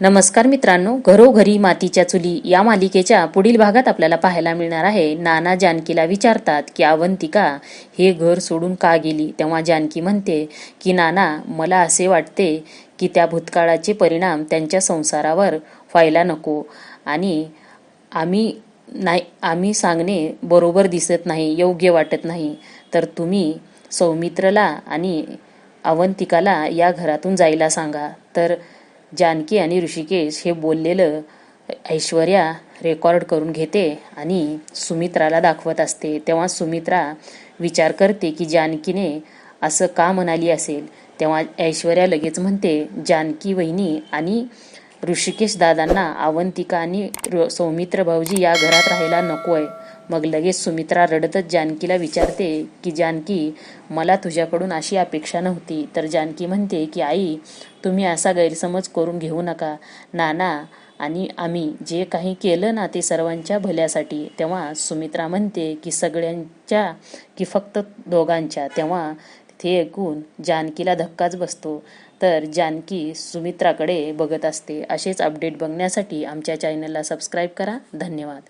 नमस्कार मित्रांनो घरोघरी मातीच्या चुली या मालिकेच्या पुढील भागात आपल्याला पाहायला मिळणार आहे. नाना जानकीला विचारतात की अवंतिका हे घर सोडून का गेली? तेव्हा जानकी म्हणते की नाना मला असे वाटते की त्या भूतकाळाचे परिणाम त्यांच्या संसारावर व्हायला नको आणि आम्ही नाही आम्ही सांगणे बरोबर दिसत नाही योग्य वाटत नाही. तर तुम्ही सौमित्रला आणि अवंतिकाला या घरातून जायला सांगा. तर जानकी आणि ऋषिकेश हे बोललेलं ऐश्वर्या रेकॉर्ड करून घेते आणि सुमित्राला दाखवत असते. तेव्हा सुमित्रा विचार करते की जानकीने असं का म्हणाली असेल? तेव्हा ऐश्वर्या लगेच म्हणते जानकी वहिनी आणि ऋषिकेश दादांना अवंतिका आणि सौमित्र भाऊजी या घरात राहायला नको आहे मग लगेच सुमित्रा रडतच जानकीला विचारते की जानकी मला तुझ्याकडून अशी अपेक्षा नव्हती. तर जानकी म्हणते की आई तुम्ही असा गैरसमज करून घेऊ नका. नाना आणि आम्ही जे काही केलं ना ते सर्वांच्या भल्यासाठी. तेव्हा सुमित्रा म्हणते की सगळ्यांच्या की फक्त दोघांच्या. तेव्हा ते ऐकून जानकीला धक्काच बसतो. तर जानकी सुमित्राकडे बघत असते. असेच अपडेट बघण्यासाठी आमच्या चॅनलला सबस्क्राईब करा. धन्यवाद.